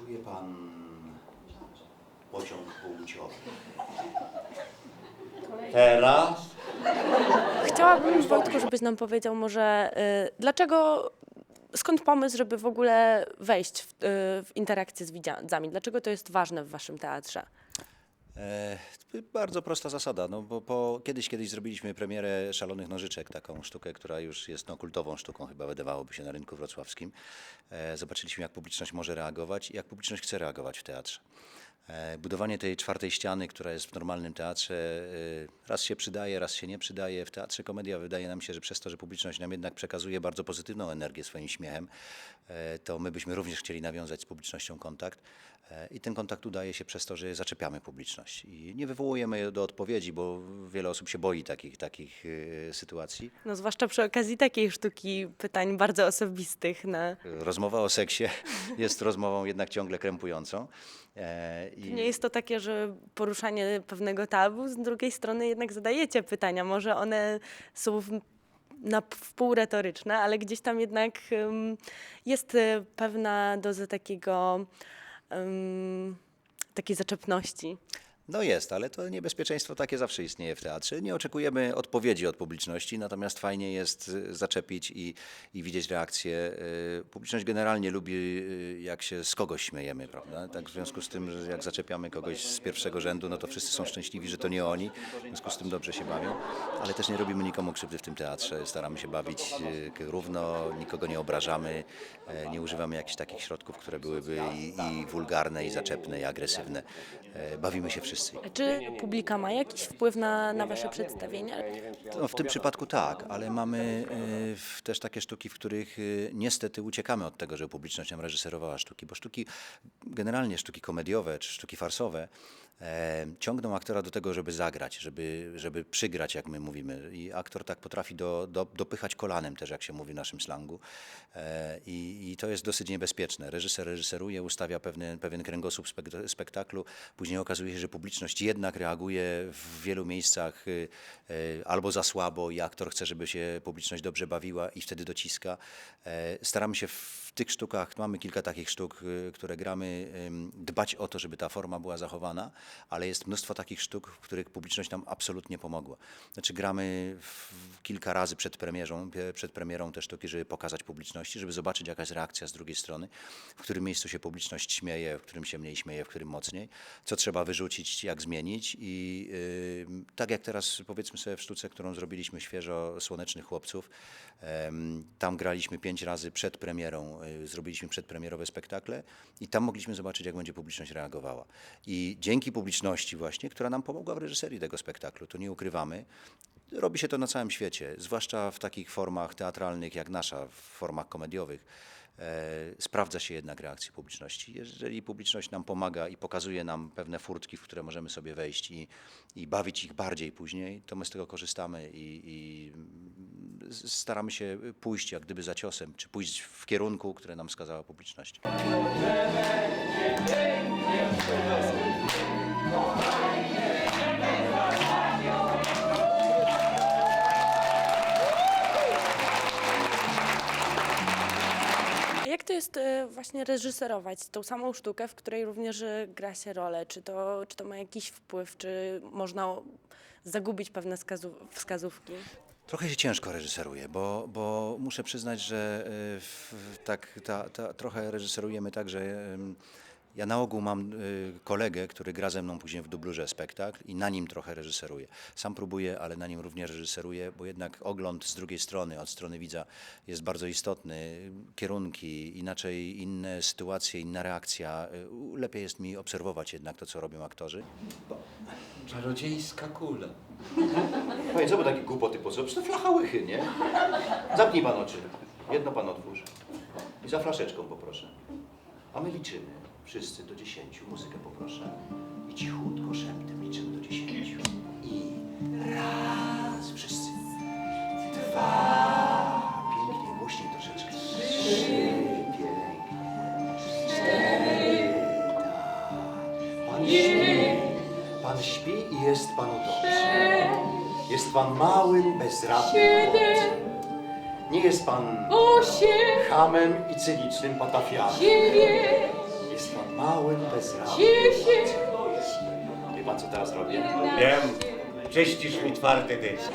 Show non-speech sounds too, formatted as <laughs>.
Czuje pan pociąg płciowy. Teraz Chciałabym, Wojtku, żebyś nam powiedział może, y, dlaczego, skąd pomysł, żeby w ogóle wejść w, y, w interakcję z widzami? Dlaczego to jest ważne w waszym teatrze? E, bardzo prosta zasada, no bo po, kiedyś, kiedyś zrobiliśmy premierę Szalonych Nożyczek, taką sztukę, która już jest no, kultową sztuką, chyba wydawałoby się na rynku wrocławskim. E, zobaczyliśmy, jak publiczność może reagować i jak publiczność chce reagować w teatrze. E, budowanie tej czwartej ściany, która jest w normalnym teatrze, e, raz się przydaje, raz się nie przydaje. W teatrze komedia wydaje nam się, że przez to, że publiczność nam jednak przekazuje bardzo pozytywną energię swoim śmiechem, e, to my byśmy również chcieli nawiązać z publicznością kontakt. I ten kontakt udaje się przez to, że zaczepiamy publiczność. I nie wywołujemy je do odpowiedzi, bo wiele osób się boi takich, takich sytuacji. No, zwłaszcza przy okazji takiej sztuki pytań bardzo osobistych na... Rozmowa o seksie <laughs> jest rozmową jednak ciągle krępującą. E, i- Nie jest to takie, że poruszanie pewnego tabu, z drugiej strony jednak zadajecie pytania, może one są na wpół retoryczne, ale gdzieś tam jednak ym, jest y, pewna doza takiego, ym, takiej zaczepności. No jest, ale to niebezpieczeństwo takie zawsze istnieje w teatrze. Nie oczekujemy odpowiedzi od publiczności, natomiast fajnie jest y, zaczepić i, i widzieć reakcję. Y, Publiczność generalnie lubi, y, jak się z kogoś śmiejemy, prawda? Tak w związku z tym, że jak zaczepiamy kogoś z pierwszego rzędu, no to wszyscy są szczęśliwi, że to nie oni, w związku z tym dobrze się bawią, ale też nie robimy nikomu krzywdy w tym teatrze. Staramy się bawić równo, nikogo nie obrażamy, nie używamy jakichś takich środków, które byłyby i, i wulgarne, i zaczepne, i agresywne. Bawimy się wszyscy. Czy publika ma jakiś wpływ na, na wasze przedstawienia? No, w tym przypadku tak, ale mamy y, też takie sztuki, w których y, niestety uciekamy od tego, żeby publiczność nam reżyserowała sztuki, bo sztuki, generalnie sztuki komediowe czy sztuki farsowe, e, ciągną aktora do tego, żeby zagrać, żeby, żeby przygrać, jak my mówimy. I aktor tak potrafi do, do, dopychać kolanem też, jak się mówi w naszym slangu. E, i, I to jest dosyć niebezpieczne. Reżyser reżyseruje, ustawia pewien, pewien kręgosłup spek- spektaklu, później okazuje się, że publiczność jednak reaguje w wielu miejscach y, y, albo za słabo i aktor chce, żeby się publiczność dobrze bawiła i wtedy dociska. E, Staramy się w tych sztukach, mamy kilka takich sztuk, y, które gramy, dbać o to, żeby ta forma była zachowana, ale jest mnóstwo takich sztuk, w których publiczność nam absolutnie pomogła. Znaczy gramy w, kilka razy przed premierą, przed premierą te sztuki, żeby pokazać publiczności, żeby zobaczyć jaka jest reakcja z drugiej strony, w którym miejscu się publiczność śmieje, w którym się mniej śmieje, w którym mocniej, co trzeba wyrzucić, jak zmienić i y, tak jak teraz powiedzmy sobie w sztuce, którą zrobiliśmy świeżo, Słonecznych Chłopców, em, tam graliśmy pięć razy przed premierą, zrobiliśmy przedpremierowe spektakle i tam mogliśmy zobaczyć, jak będzie publiczność reagowała. I dzięki publiczności właśnie, która nam pomogła w reżyserii tego spektaklu, to nie ukrywamy, robi się to na całym świecie, zwłaszcza w takich formach teatralnych jak nasza, w formach komediowych. E, sprawdza się jednak reakcja publiczności. Jeżeli publiczność nam pomaga i pokazuje nam pewne furtki, w które możemy sobie wejść i, i bawić ich bardziej później, to my z tego korzystamy i, i staramy się pójść jak gdyby za ciosem, czy pójść w kierunku, które nam wskazała publiczność. Jak to jest y, właśnie reżyserować tą samą sztukę, w której również y, gra się rolę? Czy to, czy to ma jakiś wpływ? Czy można zagubić pewne wskazówki? Trochę się ciężko reżyseruje, bo, bo muszę przyznać, że y, w, tak ta, ta, trochę reżyserujemy tak, że ja na ogół mam y, kolegę, który gra ze mną później w dublurze spektakl i na nim trochę reżyseruję. Sam próbuję, ale na nim również reżyseruję, bo jednak ogląd z drugiej strony, od strony widza jest bardzo istotny. Kierunki, inaczej inne sytuacje, inna reakcja. Y, Lepiej jest mi obserwować jednak to, co robią aktorzy. Czarodziejska kula. <laughs> Panie, co by takie głupoty po co? Przecież to flacha łychy, nie? Zamknij pan oczy. Jedno pan otwórz. I za flaszeczką poproszę. A my liczymy. Wszyscy do dziesięciu. Muzykę poproszę. I cichutko szeptem liczymy do dziesięciu. I raz. Wszyscy. Dwa. Pięknie, głośniej troszeczkę. Trzy. Pięknie. Cztery. Tak. Pan śpi. Pan śpi i jest panu dobrze. Jest pan małym, bezradnym chłopcem. Nie jest pan Osiem, hamem i cynicznym patafianem. dziewięć, Jest on małym bezradnym. Wie pan co teraz robię? Wiem, czyścisz mi twardy dysk.